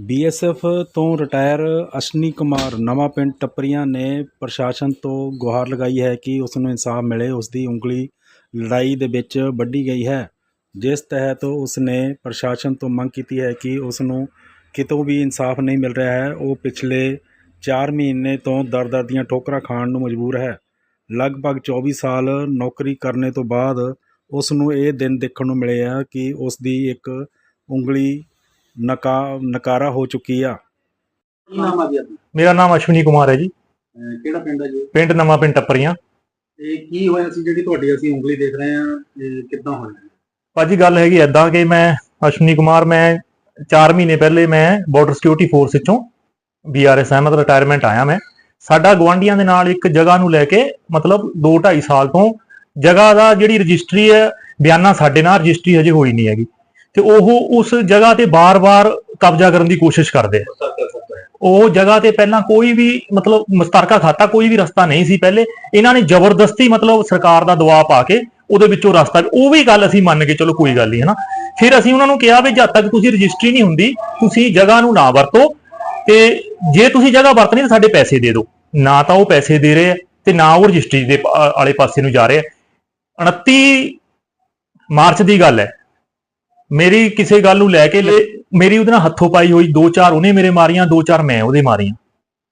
BSF ਤੋਂ retire ਅਸ਼ਨੀ Kumar, ਨਵਾਂ ਪਿੰਡ ਟੱਪਰੀਆਂ ਨੇ ਪ੍ਰਸ਼ਾਸਨ ਤੋਂ ਗੁਹਾਰ ਲਗਾਈ ਹੈ ਕਿ ਉਸ ਨੂੰ ਇਨਸਾਫ ਮਿਲੇ ਉਸ ਦੀ ਉਂਗਲੀ ਲੜਾਈ ਦੇ ਵਿੱਚ ਵੱਢੀ ਗਈ ਹੈ। ਜਿਸ ਤਹਿਤ ਉਸ ਨੇ ਪ੍ਰਸ਼ਾਸਨ ਤੋਂ ਮੰਗ ਕੀਤੀ ਹੈ ਕਿ ਉਸ ਨੂੰ ਕਿਤੋਂ ਵੀ ਇਨਸਾਫ ਨਹੀਂ ਮਿਲ ਰਿਹਾ ਹੈ, ਉਹ ਪਿਛਲੇ 4 ਮਹੀਨੇ ਤੋਂ ਦਰ-ਦਰ ਦੀਆਂ ਠੋਕਰਾਂ ਖਾਣ ਨੂੰ ਮਜਬੂਰ ਹੈ। ਲਗਭਗ 24 ਸਾਲ ਨੌਕਰੀ ਕਰਨੇ ਤੋਂ ਬਾਅਦ ਉਸ ਨੂੰ ਇਹ ਦਿਨ ਦੇਖਣ ਨੂੰ ਮਿਲੇ ਆ ਕਿ ਉਸ ਦੀ ਇੱਕ ਉਂਗਲੀ ਨਕਾ ਨਕਾਰਾ ਹੋ ਚੁੱਕੀ ਆ। ਕੀ ਨਾਮ ਆ ਜੀ ਆਪਣਾ? ਮੇਰਾ ਨਾਮ ਅਸ਼ਵਨੀ ਕੁਮਾਰ ਹੈ ਜੀ। ਅਹ ਕਿਹੜਾ ਪਿੰਡ ਹੈ ਜੀ? ਪਿੰਡ ਨਵਾਂ ਪਿੰਡ ਟੱਪਰੀਆਂ। ਇਹ ਕੀ ਹੋਇਆ ਸੀ ਜਿਹੜੀ ਤੁਹਾਡੀ ਅਸੀਂ ਉਂਗਲੀ ਦੇਖ ਰਹੇ ਹਾਂ ਇਹ ਕਿੱਦਾਂ ਹੋਇਆ? ਭਾਜੀ ਗੱਲ ਹੈਗੀ ਐਦਾਂ ਕਿ ਮੈਂ ਅਸ਼ਵਨੀ ਕੁਮਾਰ ਮੈਂ 4 ਮਹੀਨੇ ਪਹਿਲੇ ਮੈਂ ਬਾਰਡਰ ਸਿਕਿਉਰਿਟੀ ਫੋਰਸ ਵਿੱਚੋਂ ਬੀਆਰਐਸ ਅਹਿਮਦ ਰਿਟਾਇਰਮੈਂਟ ਆਇਆ ਮੈਂ। ਸਾਡਾ ਗਵਾਂਡੀਆਂ ਦੇ ਨਾਲ ਇੱਕ ਜਗ੍ਹਾ ਨੂੰ ਲੈ ਕੇ ਮਤਲਬ 2 2.5 ਸਾਲ ਤੋਂ ਜਗ੍ਹਾ ਦਾ ਜਿਹੜੀ ਰਜਿਸਟਰੀ ਹੈ ਬਿਆਨਾ ਸਾਡੇ ਨਾਲ ਰਜਿਸਟਰੀ ਹਜੇ ਹੋਈ ਨਹੀਂ ਹੈਗੀ। ਤੇ ਉਹ ਉਸ ਜਗ੍ਹਾ ਤੇ ਬਾਰ-ਬਾਰ ਕਬਜ਼ਾ ਕਰਨ ਦੀ ਕੋਸ਼ਿਸ਼ ਕਰਦੇ ਆ। ਉਹ ਜਗ੍ਹਾ ਤੇ ਪਹਿਲਾਂ ਕੋਈ ਵੀ ਮਤਲਬ ਮੁਸ਼ਤਰਕਾ ਖਾਤਾ ਕੋਈ ਵੀ ਰਸਤਾ ਨਹੀਂ ਸੀ ਪਹਿਲੇ। ਇਹਨਾਂ ਨੇ ਜ਼ਬਰਦਸਤੀ ਮਤਲਬ ਸਰਕਾਰ ਦਾ ਦਬਾਅ ਪਾ ਕੇ ਉਹਦੇ ਵਿੱਚੋਂ ਰਸਤਾ ਉਹ ਵੀ ਗੱਲ ਅਸੀਂ ਮੰਨ ਕੇ ਚਲੋ ਕੋਈ ਗੱਲ ਨਹੀਂ, ਹਨਾ? ਫਿਰ ਅਸੀਂ ਉਹਨਾਂ ਨੂੰ ਕਿਹਾ ਵੀ ਜਦ ਤੱਕ ਤੁਸੀਂ ਰਜਿਸਟਰੀ ਨਹੀਂ ਹੁੰਦੀ, ਤੁਸੀਂ ਜਗ੍ਹਾ ਨੂੰ ਨਾ ਵਰਤੋ ਤੇ ਜੇ ਤੁਸੀਂ ਜਗ੍ਹਾ ਵਰਤਣੀ ਤਾਂ ਸਾਡੇ ਪੈਸੇ ਦੇ ਦਿਓ। ਨਾ ਤਾਂ ਉਹ ਪੈਸੇ ਦੇ ਰਹੇ ਆ ਤੇ ਨਾ ਉਹ ਰਜਿਸਟਰੀ ਦੇ ਆਲੇ ਪਾਸੇ ਨੂੰ ਜਾ ਰਹੇ ਆ। 29 ਮਾਰਚ ਦੀ ਗੱਲ ਹੈ। ਮੇਰੀ ਕਿਸੇ ਗੱਲ ਨੂੰ ਲੈ ਕੇ ਲੈ- ਮੇਰੀ ਉਹਦੇ ਨਾਲ ਹੱਥੋਂ ਪਾਈ ਹੋਈ ਦੋ ਚਾਰ ਉਹਨੇ ਮੇਰੇ ਮਾਰੀਆਂ, ਦੋ ਚਾਰ ਮੈਂ ਉਹਦੇ ਮਾਰੀਆਂ।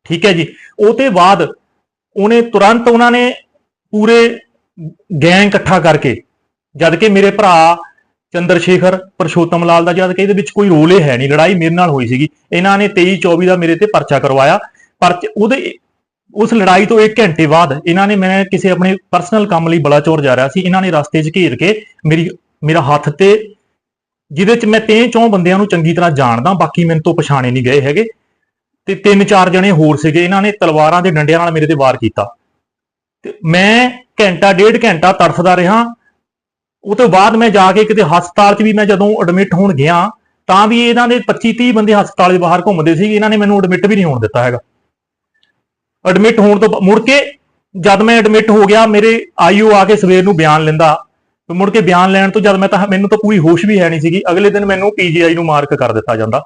ਠੀਕ ਹੈ ਜੀ? ਉਹ ਤੇ ਬਾਅਦ ਉਹਨੇ ਤੁਰੰਤ ਉਹਨਾਂ ਨੇ ਪੂਰੇ ਗੈਂਗ ਇਕੱਠਾ ਕਰਕੇ, ਜਦ ਕਿ ਮੇਰੇ ਭਰਾ ਚੰਦਰ ਸ਼ੇਖਰ ਪਰਸ਼ੋਤਮ ਲਾਲ ਦਾ ਜਦ ਕਿ ਇਹਦੇ ਵਿੱਚ ਕੋਈ ਰੋਲ ਹੀ ਹੈ ਨਹੀਂ, ਲੜਾਈ ਮੇਰੇ ਨਾਲ ਹੋਈ ਸੀਗੀ। ਇਹਨਾਂ ਨੇ 23 24 ਦਾ ਮੇਰੇ ਤੇ ਪਰਚਾ ਕਰਵਾਇਆ। ਪਰਚ ਉਹਦੇ ਉਸ ਲੜਾਈ ਤੋਂ 1 ਘੰਟੇ ਬਾਅਦ ਇਹਨਾਂ ਨੇ ਮੈਂ ਕਿਸੇ ਆਪਣੇ ਪਰਸਨਲ ਕੰਮ ਲਈ ਬਲਾਚੌਰ ਜਾ ਰਿਹਾ ਸੀ। ਇਹਨਾਂ ਨੇ ਰਸਤੇ 'ਚ ਘੇਰ ਕੇ ਮੇਰੀ ਮੇਰਾ ਹੱਥ ਤੇ ਜਿਹਦੇ 'ਚ ਮੈਂ ਤੇ ਚੌਂ ਬੰਦਿਆਂ ਨੂੰ ਚੰਗੀ ਤਰ੍ਹਾਂ ਜਾਣਦਾ, ਬਾਕੀ ਮੈਨੂੰ ਤੋਂ ਪਛਾਣੇ ਨਹੀਂ ਗਏ ਹੈਗੇ। ਤੇ ਤਿੰਨ ਚਾਰ ਜਣੇ ਹੋਰ ਸੀਗੇ, ਇਹਨਾਂ ਨੇ ਤਲਵਾਰਾਂ ਦੇ ਡੰਡਿਆਂ ਨਾਲ ਮੇਰੇ ਤੇ ਵਾਰ ਕੀਤਾ। ਤੇ ਮੈਂ ਘੰਟਾ, ਡੇਢ ਘੰਟਾ ਤੜਫਦਾ ਰਿਹਾ। ਉਹ ਤੋਂ ਬਾਅਦ ਮੈਂ ਜਾ ਕੇ ਕਿਤੇ ਹਸਪਤਾਲ 'ਚ ਵੀ ਮੈਂ ਜਦੋਂ ਐਡਮਿਟ ਹੋਣ ਗਿਆ, ਤਾਂ ਵੀ ਇਹਨਾਂ ਦੇ 25 30 ਬੰਦੇ ਹਸਪਤਾਲ ਦੇ ਬਾਹਰ ਘੁੰਮਦੇ ਸੀ ਇਹਨਾਂ ਨੇ ਮੈਨੂੰ ਐਡਮਿਟ ਵੀ ਨਹੀਂ ਹੋਣ ਦਿੱਤਾ ਹੈਗਾ। ਐਡਮਿਟ ਹੋਣ ਤੋਂ ਮੁੜ ਕੇ ਜਦ ਮੈਂ ਐਡਮਿਟ ਹੋ ਗਿਆ, ਮੇਰੇ ਆਈਓ ਆ ਕੇ ਸਵੇਰ ਨੂੰ ਬਿਆਨ ਲੈਂਦਾ ਮੁੜ ਕੇ ਬਿਆਨ ਲੈਣ ਤੋਂ ਜਦ ਮੈਂ ਤਾਂ ਮੈਨੂੰ ਤਾਂ ਕੋਈ ਹੋਸ਼ ਵੀ ਹੈ ਨਹੀਂ ਸੀਗੀ। ਅਗਲੇ ਦਿਨ ਮੈਨੂੰ ਪੀਜੀਆਈ ਨੂੰ ਮਾਰਕ ਕਰ ਦਿੱਤਾ ਜਾਂਦਾ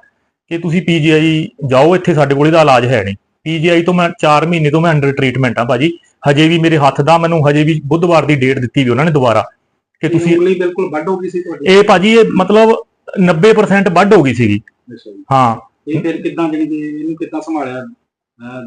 ਕਿ ਤੁਸੀਂ ਪੀਜੀਆਈ ਜਾਓ ਇੱਥੇ ਸਾਡੇ ਕੋਲ ਇਹਦਾ ਇਲਾਜ ਹੈ ਨਹੀਂ। ਪੀਜੀਆਈ ਤੋਂ ਮੈਂ 4 ਮਹੀਨੇ ਤੋਂ ਮੈਂ ਅੰਡਰ ਟ੍ਰੀਟਮੈਂਟ ਆ ਭਾਜੀ। ਹਜੇ ਵੀ ਮੇਰੇ ਹੱਥ ਦਾ ਮੈਨੂੰ ਹਜੇ ਵੀ ਬੁੱਧਵਾਰ ਦੀ ਡੇਟ ਦਿੱਤੀ ਵੀ ਉਹਨਾਂ ਨੇ ਦੁਬਾਰਾ ਕਿ ਤੁਸੀਂ ਉਂਗਲੀ ਬਿਲਕੁਲ ਵੱਢ ਹੋ ਗਈ ਸੀ ਤੁਹਾਡੀ। ਇਹ ਭਾਜੀ ਇਹ ਮਤਲਬ 90% ਵੱਢ ਹੋ ਗਈ ਸੀਗੀ। ਹਾਂ। ਇਹ ਫਿਰ ਕਿੱਦਾਂ ਜਿਹੜੀ ਇਹਨੂੰ ਕਿੱਦਾਂ ਸੰਭਾਲਿਆ?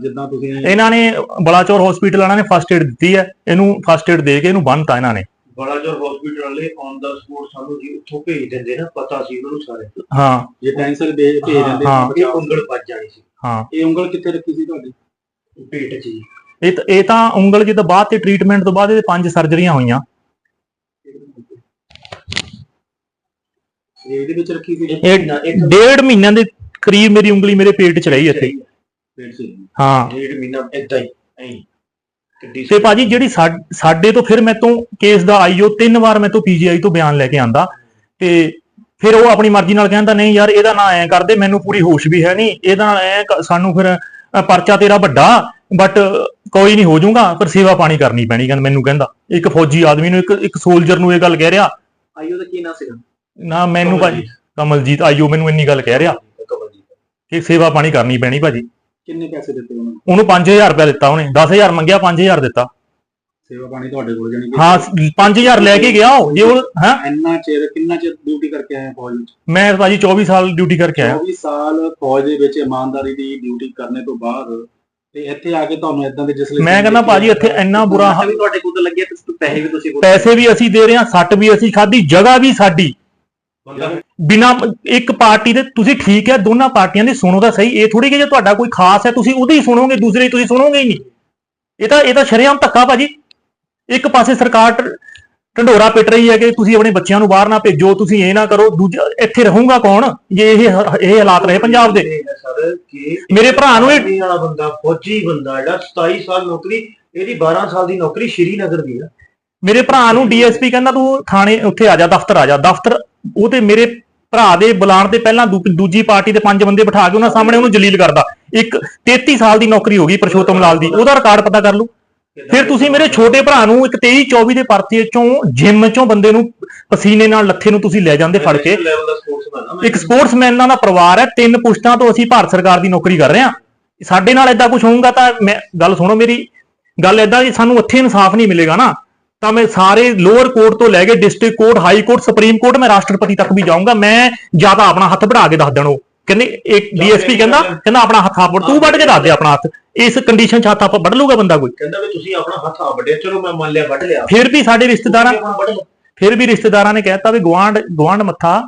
ਜਿੱਦਾਂ ਤੁਸੀਂ ਇਹਨਾਂ ਨੇ ਬਲਾਚੌਰ ਹਸਪੀਟਲ ਵਾਲਿਆਂ ਨੇ ਫਸਟ ਏਡ ਦਿੱਤੀ ਹੈ। ਇਹਨੂੰ ਫਸਟ ਏਡ ਦੇ ਕੇ ਇਹਨੂੰ ਬੰਨਤਾ ਇਹਨਾਂ ਨੇ। ਬਲਾਚੌਰ ਹਸਪੀਟਲ ਵਾਲੇ ਔਨ ਦਾ ਸਪੋਰਟ ਸਾਨੂੰ ਜੀ ਉੱਥੋਂ ਭੇਜ ਦਿੰਦੇ ਨਾ ਪਤਾ ਸੀ ਉਹਨਾਂ ਨੂੰ ਸਾਰੇ। ਹਾਂ। ਜੇ ਟੈਂਸਰ ਦੇ ਭੇਜ ਦਿੰਦੇ ਹਾਂ। ਇਹ ਉਂਗਲ ਵੱਜ ਜਾਣੀ ਸੀ। ਹਾਂ। ਇਹ ਉਂਗਲ ਕਿੱਥੇ ਰੱਖੀ ਸੀ ਤੁਹਾਡੀ? ਪੇਟ 'ਚ ਜੀ। ਇਹ ਤਾਂ- ਇਹ ਤਾਂ ਉਂਗਲ ਜਿੱਦਾਂ ਬਾਅਦ ਤੇ ਟ੍ਰੀਟਮੈਂਟ ਤੋਂ ਬਾਅਦ ਇਹਦੇ ਪੰਜ ਸਰਜਰੀਆਂ ਹੋਈਆਂ। ਇਹ ਇਹਦੇ ਵਿੱਚ ਰੱਖੀ ਸੀ ਇਹ ਡੇਢ ਮਹੀਨਿਆਂ ਦੇ ਕਰੀਬ ਮੇਰੀ ਉਂਗਲੀ ਮੇਰੇ ਪੇਟ 'ਚ ਰਹੀ ਇੱਥੇ। ਪੇਟ ਸੀ ਹਾਂ। ਡੇਢ ਮਹੀਨਾ ਏਦਾਂ ਹੀ ਐਂ। ਤੇ ਭਾਜੀ ਜਿਹੜੀ ਸਾਡੇ ਤੋਂ ਫਿਰ ਮੈਥੋਂ ਕੇਸ ਦਾ ਆਈਓ ਤਿੰਨ ਵਾਰ ਮੈਥੋਂ ਪੀਜੀਆਈ ਤੋਂ ਬਿਆਨ ਲੈ ਕੇ ਆਂਦਾ। ਤੇ ਫਿਰ ਉਹ ਆਪਣੀ ਮਰਜ਼ੀ ਨਾਲ ਕਹਿੰਦਾ ਨਹੀਂ ਯਾਰ ਇਹਦਾ ਨਾਂ ਐ ਕਰਦੇ ਮੈਨੂੰ ਪੂਰੀ ਹੋਸ਼ ਵੀ ਹੈ ਨਹੀਂ। ਇਹਦਾ ਐ ਸਾਨੂੰ ਫਿਰ ਪਰਚਾ ਤੇਰਾ ਵੱਡਾ ਬਟ ਕੋਈ ਨਹੀਂ ਹੋ ਜਾਊਗਾ ਪਰ ਸੇਵਾ ਪਾਣੀ ਕਰਨੀ ਪੈਣੀ ਕਹਿੰਦਾ ਮੈਨੂੰ ਕਹਿੰਦਾ। ਇੱਕ ਫੌਜੀ ਆਦਮੀ ਨੂੰ ਇੱਕ ਇੱਕ ਸੋਲਜਰ ਨੂੰ ਇਹ ਗੱਲ ਕਹਿ ਰਿਹਾ। ਆਈਓ ਦਾ ਕੀ ਨਾਂ ਸੀਗਾ? ਨਾ ਮੈਨੂੰ ਭਾਜੀ ਕਮਲਜੀਤ। ਆਈਓ ਮੈਨੂੰ ਇੰਨੀ ਗੱਲ ਕਹਿ ਰਿਹਾ ਕਮਲਜੀਤ। ਕਿ ਸੇਵਾ ਪਾਣੀ ਕਰਨੀ ਪੈਣੀ ਭਾਜੀ। ਕਿੰਨੇ ਪੈਸੇ ਦਿੱਤੇ ਉਹਨਾਂ ਨੂੰ? ਉਹਨੂੰ 5000 ਰੁਪਏ ਦਿੱਤਾ ਉਹਨੇ 10000 ਮੰਗਿਆ 5000 ਦਿੱਤਾ। ਸੇਵਾ ਪਾਣੀ ਤੁਹਾਡੇ ਕੋਲ ਜਾਣੀ ਕਿ ਹਾਂ 5000 ਲੈ ਕੇ ਗਿਆ ਉਹ ਜੇ ਉਹ ਹਾਂ? ਇੰਨਾ ਚਿਰ ਕਿੰਨਾ ਚਿਰ ਡਿਊਟੀ ਕਰਕੇ ਆਏ ਆ ਫੌਜ ਵਿੱਚ? ਮੈਂ ਭਾਜੀ 24 ਸਾਲ ਡਿਊਟੀ ਕਰਕੇ ਆਇਆ। 24 ਸਾਲ ਫੌਜ ਦੇ ਵਿੱਚ ਇਮਾਨਦਾਰੀ ਦੀ ਡਿਊਟੀ ਕਰਨੇ ਤੋਂ ਬਾਅਦ ਤੇ ਇੱਥੇ ਆ ਕੇ ਤੁਹਾਨੂੰ ਇਦਾਂ ਦੇ ਜਿਸ ਮੈਂ ਕਹਿੰਦਾ ਭਾਜੀ ਇੱਥੇ ਇੰਨਾ ਬੁਰਾ ਹਾਲ- ਤੁਹਾਡੇ ਕੋਲ ਲੱਗਿਆ ਤੇ ਪੈਸੇ ਵੀ ਤੁਸੀਂ ਪੈਸੇ ਵੀ ਅਸੀਂ ਦੇ ਰਹੇ ਹਾਂ ਸੱਟ ਵੀ ਅਸੀਂ ਖਾਧੀ ਜਗ੍ਹਾ ਵੀ ਸਾਡੀ। ਬਿਨਾ ਇੱਕ ਪਾਰਟੀ ਦੇ ਤੁਸੀਂ ਠੀਕ ਹੈ ਦੋਨਾਂ ਪਾਰਟੀਆਂ ਦੀ ਸੁਣੋ ਤਾਂ ਸਹੀ। ਇਹ ਥੋੜੀ ਕਿ ਜੇ ਤੁਹਾਡਾ ਕੋਈ ਖਾਸ ਹੈ ਤੁਸੀਂ ਉਹਦੀ ਹੀ ਸੁਣੋਗੇ ਦੂਸਰੇ ਦੀ ਤੁਸੀਂ ਸੁਣੋਗੇ ਹੀ ਨਹੀਂ। ਇਹ ਤਾਂ ਇਹ ਤਾਂ ਸ਼ਰੇਆਮ ਧੱਕਾ ਭਾਜੀ। ਇੱਕ ਪਾਸੇ ਸਰਕਾਰ ਢੰਡੋਰਾ ਪਿੱਟ ਰਹੀ ਹੈ ਕਿ ਤੁਸੀਂ ਆਪਣੇ ਬੱਚਿਆਂ ਨੂੰ ਬਾਹਰ ਨਾ ਭੇਜੋ ਤੁਸੀਂ ਇਹ ਨਾ ਕਰੋ ਦੂਜਾ ਇੱਥੇ ਰਹੂਗਾ ਕੌਣ? ਜੇ ਇਹ ਇਹ ਹਾਲਾਤ ਰਹੇ ਪੰਜਾਬ ਦੇ। ਮੇਰੇ ਭਰਾ ਨੂੰ ਇਹ- ਵਾਲਾ ਬੰਦਾ ਫੌਜੀ ਬੰਦਾ ਜਿਹੜਾ 27 ਸਾਲ ਨੌਕਰੀ ਇਹਦੀ 12 ਸਾਲ ਦੀ ਨੌਕਰੀ ਸ਼੍ਰੀਨਗਰ ਦੀ ਆ ਮੇਰੇ ਭਰਾ ਨੂੰ ਡੀਐਸਪੀ ਕਹਿੰਦਾ ਤੂੰ ਥਾਣੇ ਉੱਥੇ ਆ ਜਾ ਦਫ਼ਤਰ ਆ ਜਾ। ਦਫ਼ਤਰ ਉਹ ਤੇ ਮੇਰੇ ਭਰਾ ਦੇ ਬੁਲਾਣ ਤੇ ਪਹਿਲਾਂ ਦੂਜੀ ਪਾਰਟੀ ਦੇ ਪੰਜ ਬੰਦੇ ਬਿਠਾ ਕੇ ਉਹਨਾਂ ਸਾਹਮਣੇ ਉਹਨੂੰ ਜਲੀਲ ਕਰਦਾ। ਇੱਕ 33 ਸਾਲ ਦੀ ਨੌਕਰੀ ਹੋ ਗਈ ਪਰਸ਼ੋਤਮ ਲਾਲ ਦੀ ਉਹਦਾ ਰਿਕਾਰਡ ਪਤਾ ਕਰ ਲਓ। ਫਿਰ ਤੁਸੀਂ ਮੇਰੇ ਛੋਟੇ ਭਰਾ ਨੂੰ ਇੱਕ 23 24 ਦੇ ਪਰਚੇ ਚੋਂ ਜਿਮ ਚੋਂ ਬੰਦੇ ਨੂੰ ਪਸੀਨੇ ਨਾਲ ਲੱਥੇ ਨੂੰ ਤੁਸੀਂ ਲੈ ਜਾਂਦੇ ਫੜ ਕੇ। ਇੱਕ ਸਪੋਰਟਸਮੈਨਾਂ ਦਾ ਪਰਿਵਾਰ ਹੈ ਤਿੰਨ ਪੁਸ਼ਤਾਂ ਤੋਂ ਅਸੀਂ ਭਾਰਤ ਸਰਕਾਰ ਦੀ ਨੌਕਰੀ ਕਰ ਰਹੇ ਹਾਂ। ਸਾਡੇ ਨਾਲ ਏਦਾਂ ਕੁਝ ਹੋਊਗਾ ਤਾਂ ਮੈਂ ਗੱਲ ਸੁਣੋ ਮੇਰੀ ਗੱਲ ਏਦਾਂ ਜੀ ਸਾਨੂੰ ਉੱਥੇ ਇਨਸਾਫ ਨਹੀਂ ਮਿਲੇਗਾ ਨਾ। ਤਾਂ ਮੈਂ ਸਾਰੇ ਲੋਅਰ ਕੋਰਟ ਤੋਂ ਲੈ ਕੇ district court high court supreme court ਮੈਂ ਰਾਸ਼ਟਰਪਤੀ ਤੱਕ ਵੀ ਜਾਊਂਗਾ। ਮੈਂ ਜ਼ਿਆਦਾ ਆਪਣਾ ਹੱਥ ਵਧਾ ਕੇ ਦੱਸ ਦੇਣ ਉਹ। ਕਹਿੰਦੇ ਇੱਕ ਡੀਐਸਪੀ ਕਹਿੰਦਾ ਕਹਿੰਦਾ ਆਪਣਾ ਹੱਥ ਆਪ ਤੂੰ ਵੱਢ ਕੇ ਦੱਸ ਦੇ ਆਪਣਾ ਹੱਥ। ਇਸ ਕੰਡੀਸ਼ਨ 'ਚ ਹੱਥ ਆਪ ਵੱਢ ਲੂਗਾ ਬੰਦਾ ਕੋਈ? ਕਹਿੰਦਾ ਵੀ ਤੁਸੀਂ ਆਪਣਾ ਹੱਥ ਆ ਵੱਡਿਆ ਚਲੋ ਮੈਂ ਮੰਨ ਲਿਆ ਵੱਢ ਲਿਆ। ਫਿਰ ਵੀ ਸਾਡੇ ਰਿਸ਼ਤੇਦਾਰਾਂ। ਫਿਰ ਵੀ ਰਿਸ਼ਤੇਦਾਰਾਂ ਨੇ ਕਹਿਤਾ ਵੀ ਗਵਾਂਡ ਗਵਾਂਡ ਮੱਥਾ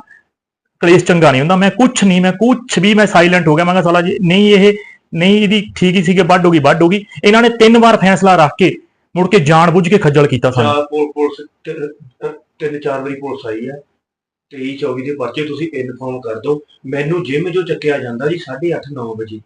ਕਲੇਸ਼ ਚੰਗਾ ਨਹੀਂ ਹੁੰਦਾ। ਮੈਂ ਕੁਛ ਨਹੀਂ ਮੈਂ ਕੁਛ ਵੀ ਮੈਂ ਸਾਇਲੈਂਟ ਹੋ ਗਿਆ। ਮੈਂ ਕਿਹਾ ਸਾਲਾ ਜੀ ਨਹੀਂ ਇਹ ਨਹੀਂ ਇਹਦੀ ਠੀਕ ਹੀ ਸੀਗੇ ਵੱਢ ਹੋ ਗਈ ਵੱਢ ਹੋ ਗਈ। ਇਹਨਾਂ ਨੇ ਤਿੰਨ ਵਾਰ ਫੈਸਲਾ ਰੱਖ ਕੇ ਮੁੜ ਕੇ ਜਾਣ ਬੁੱਝ ਕੇ ਖੱਜਲ ਕੀਤਾ ਸਾਨੂੰ। ਚਾਰ ਪੁਲ- ਪੁਲਿਸ ਤਿੰਨ ਚਾਰ ਵਾਰੀ ਪੁਲਿਸ ਆਈ ਹੈ। 23 24 ਦੇ ਪਰਚੇ ਤੁਸੀਂ ਇਨਫੋਰਮ ਕਰ ਦਿਓ। ਮੈਨੂੰ ਜਿਮ ਜੋ ਚੱਕਿਆ ਜਾਂਦਾ ਜੀ 8:30 9 ਵਜੇ।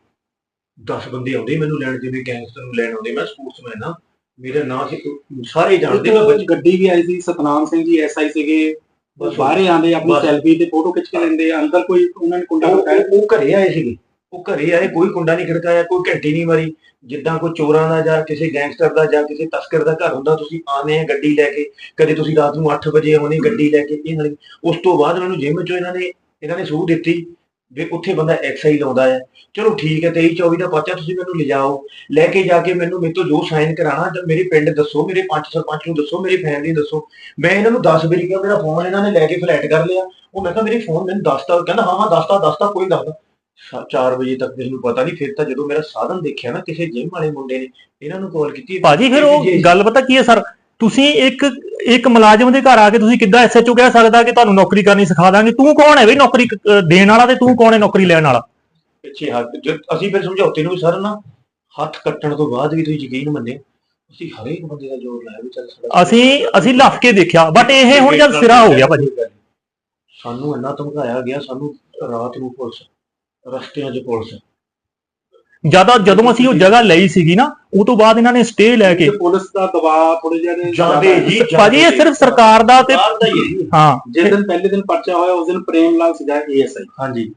10 ਬੰਦੇ ਆਉਂਦੇ ਮੈਨੂੰ ਲੈਣ ਜਿਵੇਂ ਗੈਂਗਸਟਰ ਨੂੰ ਲੈਣ ਆਉਂਦੇ ਮੈਂ ਸਪੋਰਟਸਮੈਨ ਆ ਮੇਰਾ ਨਾਂ ਸੀ ਸਾਰੇ ਜਾਣਦੇ ਮੈਂ ਬੱਚੇ ਇੱਕ ਗੱਡੀ ਵੀ ਆਈ ਸੀ ਸਤਨਾਮ ਸਿੰਘ ਜੀ ਐਸਆਈ ਸੀਗੇ। ਬਸ ਬਾਹਰੇ ਆਂਦੇ ਆਪਣੀ ਬਸ। ਸੈਲਫੀ ਤੇ ਫੋਟੋ ਖਿੱਚ ਕੇ ਲੈਂਦੇ ਆ। ਅੰਦਰ ਕੋਈ ਉਹਨਾਂ ਨੇ ਕੁੰਡਾ ਉਹ ਲਗਾਇਆ ਉਹ- ਉਹ ਘਰੇ ਆਏ ਸੀਗੇ। ਉਹ ਘਰੇ ਆਏ, ਕੋਈ ਕੁੰਡਾ ਨਹੀਂ ਖੜਕਾਇਆ, ਕੋਈ ਘੰਟੀ ਨਹੀਂ ਮਾਰੀ। ਜਿੱਦਾਂ ਕੋਈ ਚੋਰਾਂ ਦਾ ਜਾਂ ਕਿਸੇ ਗੈਂਗਸਟਰ ਦਾ ਜਾਂ ਕਿਸੇ ਤਸਕਰ ਦਾ ਘਰ ਹੁੰਦਾ, ਤੁਸੀਂ ਆਉਂਦੇ ਆ ਗੱਡੀ ਲੈ ਕੇ। ਕਦੇ ਤੁਸੀਂ ਰਾਤ ਨੂੰ 8 ਵਜੇ ਆਉਣੀ ਗੱਡੀ ਲੈ ਕੇ, ਇਹ ਨਾਲ ਉਸ ਤੋਂ ਬਾਅਦ ਮੈਨੂੰ ਜਿਮ ਚੋਂ ਇਹਨਾਂ ਨੇ ਇਹਨਾਂ ਨੇ ਸੂਹ ਦਿੱਤੀ ਵੀ ਉੱਥੇ ਬੰਦਾ ਐਕਸਾਈਜ਼ ਲਾਉਂਦਾ ਹੈ ਚਲੋ ਠੀਕ ਹੈ 23 24 ਦਾ ਪਾਚਾ ਤੁਸੀਂ ਮੈਨੂੰ ਲਿਜਾਓ। ਲੈ ਕੇ ਜਾ ਕੇ ਮੈਨੂੰ ਮੇਰੇ ਤੋਂ ਜੋ ਸਾਈਨ ਕਰਾਣਾ ਜਾਂ ਮੇਰੇ ਪਿੰਡ ਦੱਸੋ, ਮੇਰੇ ਪੰਜ ਸਰਪੰਚ ਨੂੰ ਦੱਸੋ, ਮੇਰੀ ਫੈਮਿਲੀ ਦੱਸੋ। ਮੈਂ ਇਹਨਾਂ ਨੂੰ 10 ਵਾਰੀ ਕਿਹਾ, ਮੇਰਾ ਫੋਨ ਇਹਨਾਂ ਨੇ ਲੈ ਕੇ ਫਲੈਟ ਕਰ ਲਿਆ। ਉਹ ਮੈਂ ਕਿਹਾ, ਮੇਰੀ ਫੋਨ ਮੈਨੂੰ ਦੱਸਤਾ ਕਹਿੰਦਾ, ਹਾਂ ਹਾਂ ਦੱਸਤਾ ਦੱਸਤਾ ਕੋਈ ਦੱਸਦਾ 4 ਵਜੇ ਤੱਕ ਮੈਨੂੰ ਪਤਾ ਨਹੀਂ ਫਿਰ ਤਾਂ ਜਦੋਂ ਮੇਰਾ ਸਾਧਨ ਦੇਖਿਆ ਨਾ ਕਿਸੇ ਜਿਮ ਵਾਲੇ ਮੁੰਡੇ ਨੇ ਇਹਨਾਂ ਨੂੰ ਕਾਲ ਕੀਤੀ ਭਾਜੀ ਫਿਰ ਉਹ ਗੱਲ ਪਤਾ ਕੀ ਹੈ ਸਰ? ਤੁਸੀਂ ਇੱਕ ਇੱਕ ਮੁਲਾਜ਼ਮ ਦੇ ਘਰ ਆ ਕੇ ਤੁਸੀਂ ਕਿੱਦਾਂ ਐਸਐਚਓ ਕਹਿ ਸਕਦਾ ਕਿ ਤੁਹਾਨੂੰ ਨੌਕਰੀ ਕਰਨੀ ਸਿਖਾ ਦਾਂਗੇ? ਤੂੰ ਕੌਣ ਹੈ ਬਈ ਨੌਕਰੀ ਦੇਣ ਵਾਲਾ ਤੇ ਤੂੰ ਕੌਣ ਹੈ ਨੌਕਰੀ ਲੈਣ ਵਾਲਾ? ਪਿੱਛੇ ਹੱਥ ਜਦ ਅਸੀਂ ਫਿਰ ਸਮਝੌਤੇ ਨੂੰ ਵੀ ਸਰ ਨਾ ਹੱਥ ਕੱਟਣ ਤੋਂ ਬਾਅਦ ਵੀ ਤੁਸੀਂ ਯਕੀਨ ਮੰਨੇ ਅਸੀਂ ਹਰੇਕ ਬੰਦੇ ਦਾ ਜ਼ੋਰ ਲਾਇਆ ਵੀ ਚੱਲ ਸਾਡਾ ਅਸੀਂ ਅਸੀਂ ਲੱਫ ਕੇ ਦੇਖਿਆ ਬਟ ਇਹ ਹੁਣ ਜਦ ਸਿਰਾ ਹੋ ਗਿਆ ਭਾਜੀ। ਸਾਨੂੰ ਇੰਨਾ ਧਮਕਾਇਆ ਗਿਆ ਸਾਨੂੰ ਰਾਤ ਨੂੰ ਪੁਲਿਸ ਰਸਤਿਆਂ 'ਚ ਪੁਲਿਸ। ਜ਼ਿਆਦਾ ਜਦੋਂ ਅਸੀਂ ਉਹ ਜਗ੍ਹਾ ਲਈ ਸੀਗੀ ਨਾ ਉਹ ਤੋਂ ਬਾਅਦ ਇਹਨਾਂ ਨੇ ਸਟੇ ਲੈ ਕੇ ਤੇ ਪੁਲਿਸ ਦਾ ਦਬਾਅ ਥੋੜੇ ਜਿਹਾ ਨੇ ਜਾਂਦੇ ਜੀ ਭਾਜੀ ਇਹ ਸਿਰਫ ਸਰਕਾਰ ਦਾ ਤੇ ਬਾਹਰ ਦਾ ਹੀ ਹੈ ਜੀ। ਹਾਂ। ਜਿਸ ਦਿਨ ਪਹਿਲੇ ਦਿਨ ਪਰਚਾ ਹੋਇਆ ਉਸ ਦਿਨ ਪ੍ਰੇਮ ਲਾਲ ਸਜਾ ਏਐਸਆਈ ਹਾਂਜੀ।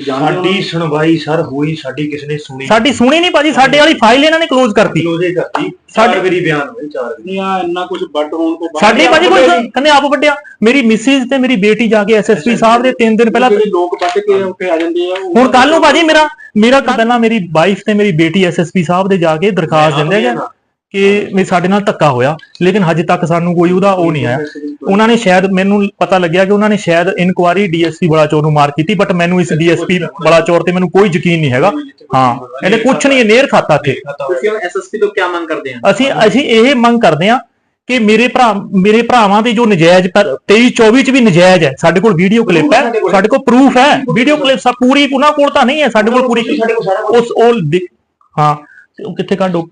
ਜਾਣਦੇ ਸਾਡੀ ਸੁਣਵਾਈ ਸਰ ਹੋਈ ਸਾਡੀ ਕਿਸੇ ਨੇ ਸੁਣੀ ਸਾਡੀ ਸੁਣੀ ਨਹੀਂ ਭਾਜੀ ਸਾਡੇ ਵਾਲੀ ਫਾਈਲ ਇਹਨਾਂ ਨੇ ਕਲੋਜ਼ ਕਰਤੀ। ਕਲੋਜ਼ੇ ਕਰਤੀ। ਸਾਡੇ- ਵਾਰੀ ਬਿਆਨ ਹੋਏ ਚਾਰ ਵਾਰੀ। ਨਹੀਂ ਆ ਇੰਨਾ ਕੁਝ ਵੱਡ ਹੋਣ ਤੋਂ ਬਾਅਦ ਸਾਡੀ ਭਾਜੀ ਕੋਈ ਕਹਿੰਦੇ ਆਪ ਵੱਡਿਆ ਮੇਰੀ ਮਿਸਿਸ ਤੇ ਮੇਰੀ ਬੇਟੀ ਜਾ ਕੇ ਐਸਐਸਪੀ ਸਾਹਿਬ ਦੇ 3 ਦਿਨ ਪਹਿਲਾਂ ਜਿਹੜੇ ਲੋਕ ਵੱਡ ਕੇ ਉੱਥੇ ਆ ਜਾਂਦੇ ਆ ਉਹ- ਹੁਣ ਕੱਲ ਨੂੰ ਭਾਜੀ ਮੇਰਾ ਮੇਰਾ ਕੱਲ੍ਹ ਪਹਿਲਾਂ ਮੇਰੀ ਵਾਈਫ ਤੇ ਮੇਰੀ ਬੇਟੀ ਐਸਐਸਪੀ ਸਾਹਿਬ ਦੇ ਜਾ ਕੇ ਦਰਖਾਸਤ ਦਿੰਦੇ ਹੈਗੇ ਕਿ ਵੀ ਸਾਡੇ ਨਾਲ ਧੱਕਾ ਹੋਇਆ ਲੇਕਿਨ ਹਜੇ ਤੱਕ ਸਾਨੂੰ ਕੋਈ ਉਹਦਾ ਉਹ ਨਹੀਂ ਆਇਆ। ਉਹਨਾਂ ਨੇ ਸ਼ਾਇਦ ਮੈਨੂੰ ਪਤਾ ਲੱਗਿਆ ਕਿ ਉਹਨਾਂ ਨੇ ਸ਼ਾਇਦ ਇਨਕੁਆਰੀ ਡੀਐਸਪੀ ਬਲਾਚੌਰ ਨੂੰ ਮਾਰ ਕੀਤੀ ਬਟ ਮੈਨੂੰ ਇਸ ਡੀਐਸਪੀ ਬਲਾਚੌਰ ਤੇ ਮੈਨੂੰ ਕੋਈ ਯਕੀਨ ਨਹੀਂ ਹੈਗਾ। ਹਾਂ ਇਹਨੇ ਕੁਛ ਨਹੀਂ ਨੇਰ ਖਾਤਾ ਇੱਥੇ। ਤੁਸੀਂ ਐਸਐਸਪੀ ਤੋਂ ਕੀ ਮੰਗ ਕਰਦੇ ਆ? ਅਸੀਂ ਅਸੀਂ ਇਹ ਮੰਗ ਕਰਦੇ ਹਾਂ ਕਿ ਮੇਰੇ ਭਰਾ ਮੇਰੇ ਭਰਾਵਾਂ ਦੇ ਜੋ ਨਜਾਇਜ਼ 23 24 ਚ ਵੀ ਨਜਾਇਜ਼ ਹੈ ਸਾਡੇ ਕੋਲ ਵੀਡੀਓ ਕਲਿੱਪ ਹੈ ਸਾਡੇ ਕੋਲ ਪ੍ਰੂਫ ਹੈ। ਵੀਡੀਓ ਕਲਿੱਪ ਸਭ ਪੂਰੀ ਉਹਨਾਂ ਕੋਲ ਤਾਂ ਨਹੀਂ ਹੈ ਸਾਡੇ ਕੋਲ ਪੂਰੀ ਉਸ ਉਹ ਹਾਂ ਤੇ ਉਹ ਕਿੱਥੇ ਕੱਢੋ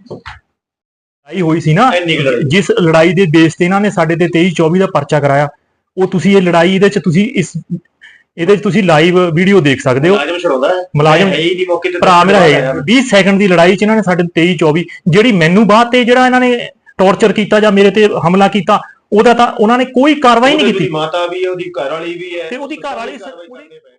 ਲੜਾਈ ਹੋਈ ਸੀ ਨਾ ਇੰਨੀ ਕੁ ਲੜਾਈ। ਜਿਸ ਲੜਾਈ ਦੇ ਬੇਸ ਤੇ ਇਹਨਾਂ ਨੇ ਸਾਡੇ ਤੇ 23 24 ਦਾ ਪਰਚਾ ਕਰਾਇਆ ਉਹ ਤੁਸੀਂ ਇਹ ਲੜਾਈ ਇਹਦੇ ਚ ਤੁਸੀਂ ਇਸ ਇਹਦੇ ਚ ਤੁਸੀਂ ਲਾਈਵ ਵੀਡੀਓ ਦੇਖ ਸਕਦੇ ਹੋ। ਮੁਲਾਜ਼ਮ ਛੜਾਉਂਦਾ ਹੈ। ਮੁਲਾਜ਼ਮ ਹੈ ਹੀ ਨਹੀਂ ਮੌਕੇ ਤੇ ਭਰਾ ਮੇਰਾ ਹੈ 20 ਸੈਕਿੰਡ ਦੀ ਲੜਾਈ ਚ ਇਹਨਾਂ ਨੇ ਸਾਡੇ 23 24 ਜਿਹੜੀ ਮੈਨੂੰ ਬਾਅਦ ਤੇ ਜਿਹੜਾ ਇਹਨਾਂ ਨੇ ਟੌਰਚਰ ਕੀਤਾ ਜਾਂ ਮੇਰੇ ਤੇ ਹਮਲਾ ਕੀਤਾ ਉਹਦਾ ਤਾਂ ਉਹਨਾਂ ਨੇ ਕੋਈ ਕਾਰਵਾਈ ਨਹੀਂ ਕੀਤੀ। ਮਾਤਾ ਵੀ ਹੈ ਉਹਦੀ ਘਰ ਵਾਲੀ ਵੀ ਹੈ। ਤੇ ਉਹਦੀ ਘਰ ਵਾਲੀ ਕਾਰਵਾਈ ਕਰਨੀ ਪੈ